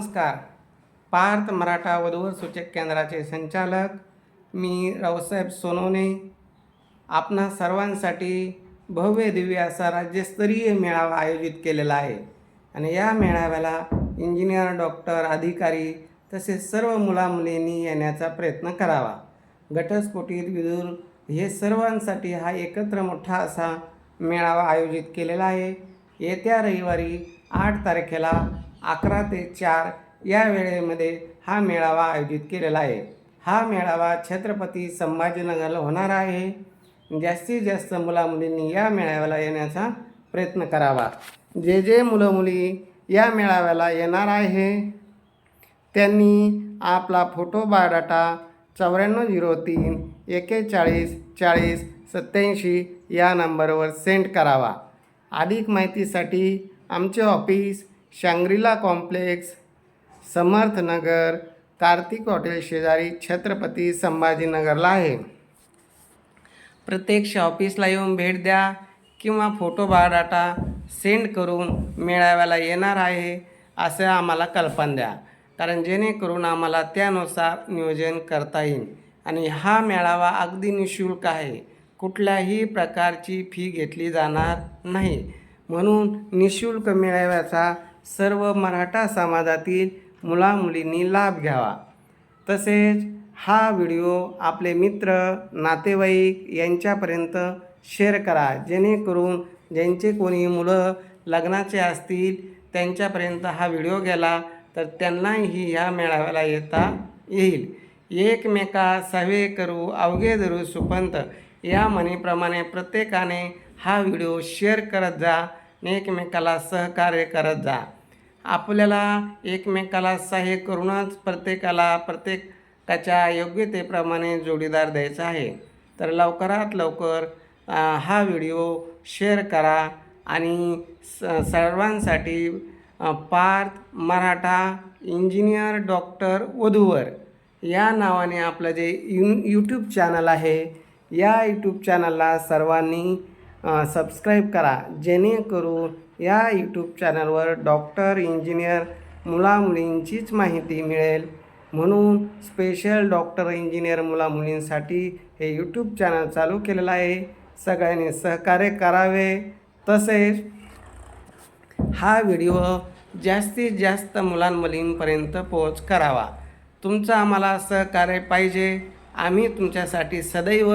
नमस्कार. पार्थ मराठा वधूवर सूचक केंद्राचे संचालक मी रावसाहेब सोनवणे. आपणा सर्वांसाठी भव्य दिव्य असा राज्यस्तरीय मेळावा आयोजित केलेला आहे. आणि या मेळाव्याला इंजिनियर डॉक्टर अधिकारी तसेच सर्व मुलामुलींनी येण्याचा प्रयत्न करावा. घटस्फोटीत विदूर हे सर्वांसाठी हा एकत्र मोठा असा मेळावा आयोजित केलेला आहे. येत्या रविवारी आठ तारखेला अकरा ते चार या वेळेमध्ये हा मेळावा आयोजित केलेला आहे. हा मेळावा छत्रपती संभाजीनगरला होणार आहे. जास्तीत जास्त मुलामुलींनी या मेळाव्याला येण्याचा प्रयत्न करावा. जे जे मुलं मुली या मेळाव्याला येणार आहे त्यांनी आपला फोटो बायोडाटा चौऱ्याण्णव झिरो तीन एकेचाळीस चाळीस सत्याऐंशी या नंबरवर सेंड करावा. अधिक माहितीसाठी आमचे office Shangrila complex Samarthnagar Kartik hotel शेजारी छत्रपती संभाजीनगरला आहे. प्रत्यक्ष ऑफिसला येऊन भेट द्या किंवा फोटो बायोडाटा सेंड करून मेळाव्याला येणार आहे असं आम्हाला कल्पना द्या. कारण जेणेकरून आम्हाला त्यानुसार नियोजन करता येईल. आणि हा मेळावा अगदी निशुल्क आहे. कुठल्याही प्रकारची फी घेतली जाणार नाही. म्हणून निशुल्क मेळाव्याचा सर्व मराठा समाजातील मुलामुलींनी लाभ घ्यावा. तसेच हा व्हिडिओ आपले मित्र नातेवाईक यांच्यापर्यंत शेअर करा. जेणेकरून ज्यांचे कोणी मुलं लग्नाचे असतील त्यांच्यापर्यंत हा व्हिडिओ गेला तर त्यांनाही ह्या मेळाव्याला येता येईल. एकमेका सवे करू अवघे धरू सुपंत. या म्हणीप्रमाणे प्रत्येकाने हा व्हिडिओ शेअर करत जा. आणि एकमेकाला सहकार्य करत जा. आपल्याला एकमेकाला सहाय्य करूनच प्रत्येकाला प्रत्येकाच्या योग्यतेप्रमाणे जोडीदार द्यायचा आहे. तर लवकरात लवकर हा व्हिडिओ शेअर करा आणि स सर्वांसाठी पार्थ मराठा इंजिनियर डॉक्टर वधूवर या नावाने आपलं जे यू यूट्यूब चॅनल आहे या यूट्यूब चॅनलला सर्वांनी सबस्क्राईब करा. जेणेकरून या यूट्यूब चॅनलवर डॉक्टर इंजिनियर मुलामुलींचीच माहिती मिळेल. म्हणून स्पेशल डॉक्टर इंजिनियर मुलामुलींसाठी हे यूट्यूब चॅनल चालू केलेलं आहे. सगळ्यांनी सहकार्य करावे. तसेच हा व्हिडिओ जास्तीत जास्त मुलांमुलींपर्यंत पोहोच करावा. तुमचं आम्हाला सहकार्य पाहिजे. आम्ही तुमच्यासाठी सदैव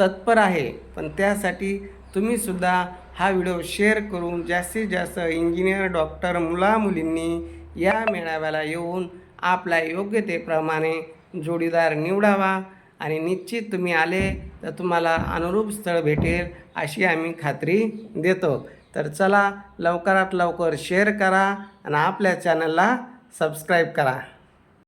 तत्पर आहे. पण त्यासाठी तुम्हीसुद्धा हा व्हिडिओ शेअर करून जास्तीत जास्त इंजिनियर डॉक्टर मुलामुलींनी या मेळाव्याला येऊन आपल्या योग्यतेप्रमाणे जोडीदार निवडावा आणि निश्चित तुम्ही आले तर तुम्हाला अनुरूप स्थळ भेटेल अशी आम्ही खात्री देतो. तर चला लवकरात लवकर शेअर करा आणि आपल्या चॅनलला सबस्क्राईब करा.